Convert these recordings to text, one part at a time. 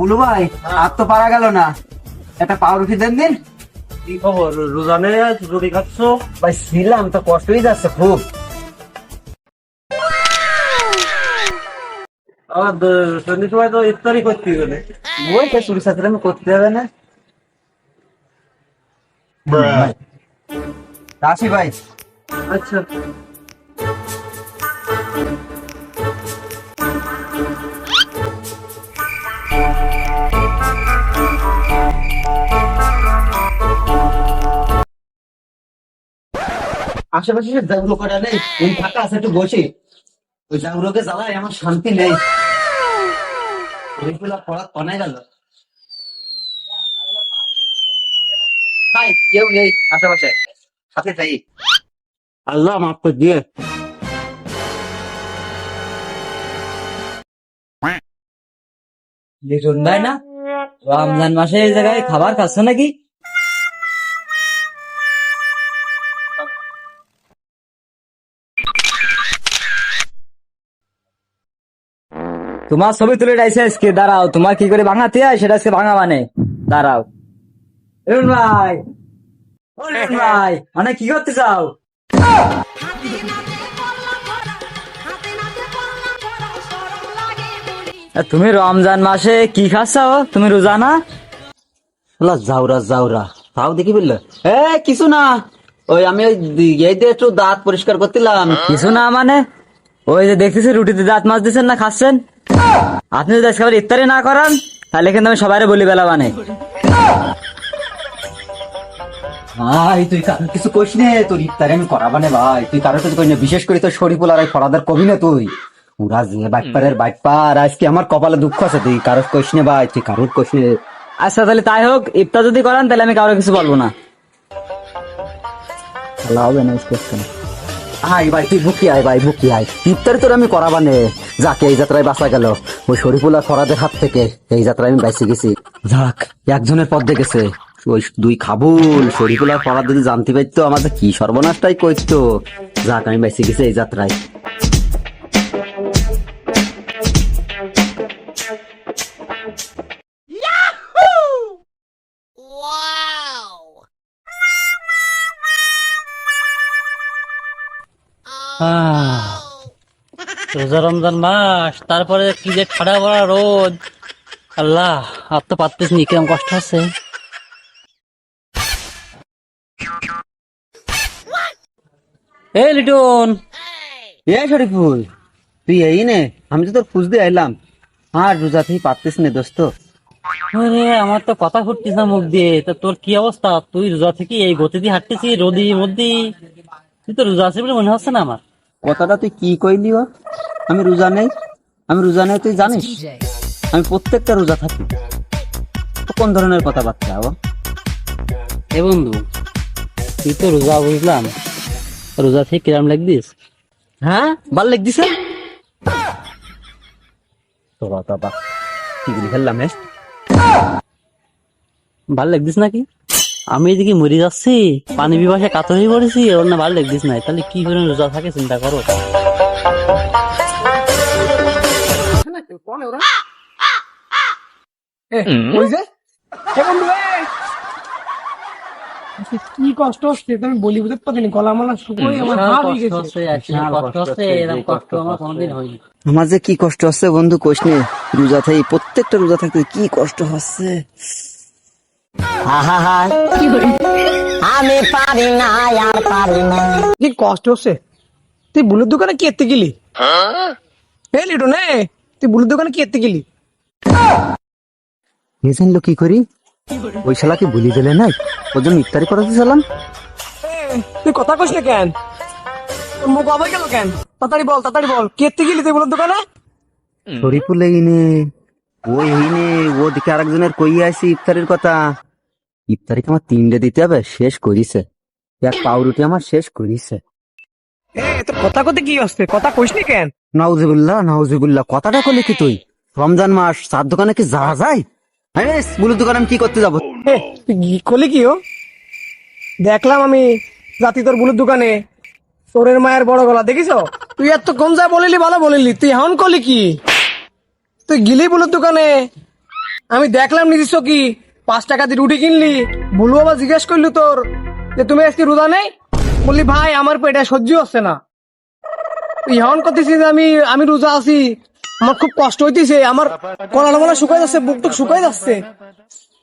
Blue ভাই আর তো পারা গেল না। একটা পাউরুটি দেন দিন। কি খবর রোজানে রুটি খাচ্ছ? ভাই ছিলাম তো কষ্টই যাচ্ছে খুব। আর সন্ধ্যে সময় তো ইফতারি করতে গেলে ওই তো চুরি সাথে করতে হবে না। ভাই। আচ্ছা। আশেপাশে সে জাগুলো করা নেই ওই ফাঁকা আছে একটু বসি। ওই জাগুলোকে জ্বালায় আমার শান্তি নেই। ওইগুলা পড়া কনাই গেল। হাই কেউ নেই আশেপাশে। সাথে যাই। আল্লাহ মাফ করে দিয়ে। লিটন ভাই না রমজান মাসে এই জায়গায় খাবার খাচ্ছ নাকি? তোমার ছবি তুলে রাইছে আজকে, দাঁড়াও, তোমার কি করে ভাঙাতে হয় সেটা আজকে ভাঙা মানে। দাঁড়াও। ভাই! ভাই! মানে কি করতে চাও? তুমি রমজান মাসে কি খাচ্ছ? তুমি রোজা না? জাউরা জাউরা। তাও দেখি বললে এ, কিছু না। ওই আমি এই একটু দাঁত পরিষ্কার করছিলাম কিছু না মানে? ওই যে দেখতেছি, রুটিতে দাঁত মাছ দিচ্ছেন না, খাচ্ছেন? আপনি যদি আজকে আবার ইফতারি না করান তাহলে কিন্তু আমি সবাই বলি বেলা মানে ভাই তুই কিছু কইস নে তোর ইফতারে আমি করাবা নে ভাই। তুই কারোর কিছু কইস বিশেষ করে তোর শরীফুল আর ফরাদার কবি না তুই। ওরা যে আজকে আমার কপালে দুঃখ আছে তুই কইস নে ভাই তুই কারোর কইস নে। আচ্ছা তাহলে তাই হোক ইফতার যদি করান তাহলে আমি কারও কিছু বলব না। হবে না আয় ভাই তুই বুকি আয় ভাই বুকি আয়। ইফতারি তোর আমি করাবা নে। যাকে এই যাত্রায় বাঁচা গেল। ওই শরীফুল আর ফরাদের হাত থেকে এই যাত্রায় আমি বাইসে গেছি। যাক একজনের পথ দেখেছে। ওই দুই খাবুল শরীফুল আর ফরাদ যদি জানতে পারতো আমাদের কি সর্বনাশটাই করতো। যাক আমি বাইসে গেছি এই যাত্রায়। রোজা রমজান মাস তারপরে কি যে ঠাডা পড়া রোদ। আল্লাহ আর তো পারতেছ নি কিরম কষ্ট আছে এ লিটন। এ শরীফুল তুই এই নে আমি তো তোর খুঁজতে আইলাম। আর রোজা থেকে পারতিস নে দোস্ত। আরে আমার তো কথা ফুটতিস না মুখ দিয়ে। তা তোর কি অবস্থা? তুই রোজা থেকে এই গতি দিয়ে হাঁটতেছিস রোদি মধ্যে। তুই তো রোজা আছে বলে মনে হচ্ছে না আমার। কথাটা তুই কি কইলি ও? আমি রোজা নেই আমি রোজা নেই তুই জানিস? আমি প্রত্যেকটা রোজা থাকি। কোন ধরনের কথাবার্তা ও এ বন্ধু তুই তো রোজা বুঝলাম। রোজা থেকে কিরাম লাগদিস হ্যাঁ? ভালো লেগ দিছে? তোরা তো বা কি বলি হে ভালো লাগদিস নাকি? আমি এদিকে মরে যাচ্ছি পানি বিবাসে কাতর হয়ে পড়েছি ওর না ভালো লাগদিস নাই। তাহলে কি করে রোজা থাকে চিন্তা করো। কি কষ্ট হচ্ছে তুমি বলি বুঝতে পারিনি গলা মালা শুকোই আমার হাত হয়ে গেছে। কষ্ট হচ্ছে এরকম কষ্ট আমার কোনোদিন হয়নি। আমার যে কি কষ্ট হচ্ছে বন্ধু কোষ নে রোজা থাকি প্রত্যেকটা রোজা থাকতে কি কষ্ট হচ্ছে? কি কষ্ট হচ্ছে? তুই বুলুর দোকানে কি এতে গেলি? হে লিটু নে। তুই বুলুর দোকানে কি এতে গেলি? কি করি? ওই শালাকে দিলে নাই ওর জন্য ইফতারি করাতে চালাম। তুই কথা কইস না কেন? তোর মুখ গেল কেন? তাড়াতাড়ি বল তাড়াতাড়ি বল। কি এতে গেলি তুই বুলুর দোকানে? শরীফুল ওই ও দিকে আরেকজনের কই আইছি ইফতারির কথা। ইফতারিকে আমার তিনটে দিতে হবে শেষ করিছে। এক পাউরুটি আমার শেষ করিছে। এ তোর কথা কতে কি হচ্ছে কথা কইস না কেন? নাউজিবুল্লাহ নাউজিবুল্লাহ। কথাটা করলি কি তুই? রমজান মাস, চার দোকানে কি যাওয়া যায়? আরে বুলুর দোকানে আমি কি করতে যাব? তুই কি ও? দেখলাম আমি জাতি তোর বুলুর দোকানে তোরের মায়ের বড় গলা, দেখিস? তুই এত কম যা বলিলি, ভালো বলিলি। তুই হাউন কলি কি? তুই গিলি বুলুর দোকানে? আমি দেখলাম নিজস্ব কি পাঁচ টাকা দিয়ে রুটি কিনলি। ভুলু আবার জিজ্ঞেস করলি তোর যে, তুমি আজকে রোজা নেই? বললি, ভাই, আমার পেটে সহ্য হচ্ছে না। এখন করতেছি যে আমি আমি রোজা আছি। আমার খুব কষ্ট হইতেছে। আমার কলাটা মনে শুকাই যাচ্ছে বুক টুক শুকাই যাচ্ছে।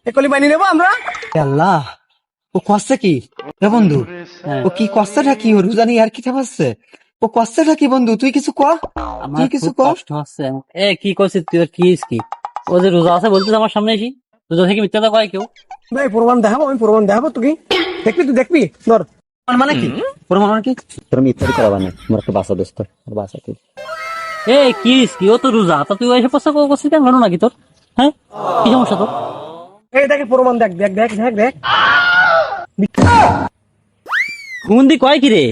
একলি বানিয়ে নেব আমরা? আল্লাহ ও কষ্টে কি? এ বন্ধু ও কি কষ্টটা কি ও রোজানি আর কি থাকছে ও কষ্টটা কি বন্ধু তুই কিছু কর আমার তুই কিছু কষ্ট হচ্ছে। এ কি করছিস তুই? আর কি কি? ও যে রোজা আছে বলছিস আমার সামনে এসি। রোজা থেকে মিথ্যা কথা কয় কেউ? ভাই প্রমাণ দেখাবো আমি প্রমাণ দেখাবো তুই দেখবি তুই দেখবি? ধর। মানে কি? প্রমাণ মানে কি? তোর আমি করাবা না আমার একটা বাসা দোস্ত বাসা তুই এ কি কি ও তো রোজা। তা তুই এসে প্রশ্ন করছিস কেন? ঘটনা নাকি তোর? হ্যাঁ? কি সমস্যা তোর? এই দেখে প্রমাণ দেখ দেখ দেখ দেখ দেখ। দি কয় কি রে?